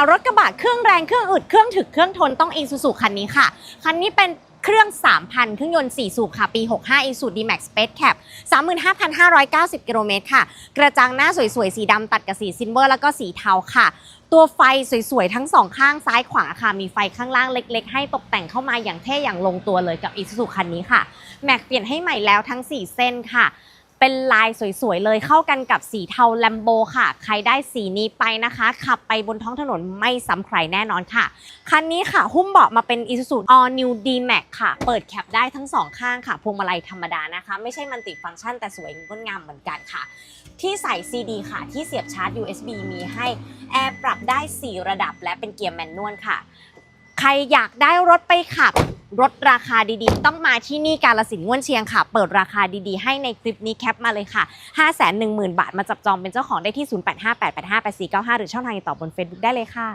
ารถกระบะเครื่องแรงเครื่องอึดเครื่องถึกเครื่องทนต้อง Isuzu คันนี้ค่ะ คันนี้เป็นเครื่อง 3,000 เครื่องยนต์ 4 สูบค่ะ ปี 65 Isuzu D-Max Space Cap 35,590 กิโลเมตรค่ะ กระจังหน้าสวยๆ สีดำตัดกับสีซิลเวอร์แล้วก็สีเทาค่ะ ตัวไฟสวยๆ ทั้งสองข้างซ้ายขวาค่ะ มีไฟข้างล่างเล็กๆ ให้ตกแต่งเข้ามาอย่างเท่อย่างลงตัวเลยกับ Isuzu คันนี้ค่ะ แม็กเปลี่ยนให้ใหม่แล้วทั้ง 4 เส้นค่ะ เป็นลายสวยๆเลยเข้ากันกับสีเทาแลมโบค่ะ ใครได้สีนี้ไปนะคะ ขับไปบนท้องถนนไม่ซ้ำใครแน่นอนค่ะ คันนี้ค่ะ หุ้มเบาะมาเป็น Isuzu All New D-Max ค่ะ เปิดแคปได้ทั้งสองข้างค่ะพวงมาลัยธรรมดานะคะ ไม่ใช่มันติฟังก์ชันแต่สวยงดงามเหมือนกันค่ะ ที่ใส่ CD ค่ะ ที่เสียบชาร์จ USB มีให้แอร์ปรับได้ 4 ระดับและเป็นเกียร์แมนนวลค่ะ ใครอยากได้รถไปขับ รถราคาดีๆ ต้องมาที่นี่กาลสินง่วนเชียงค่ะ เปิดราคาดีๆ ให้ในคลิปนี้แคปมาเลยค่ะ 5 1 0 0 0 0 บาทมาจับจองเป็นเจ้าของได้ที่ 0858858495 หรือช่องทางติดต่อบน Facebook ได้เลยค่ะ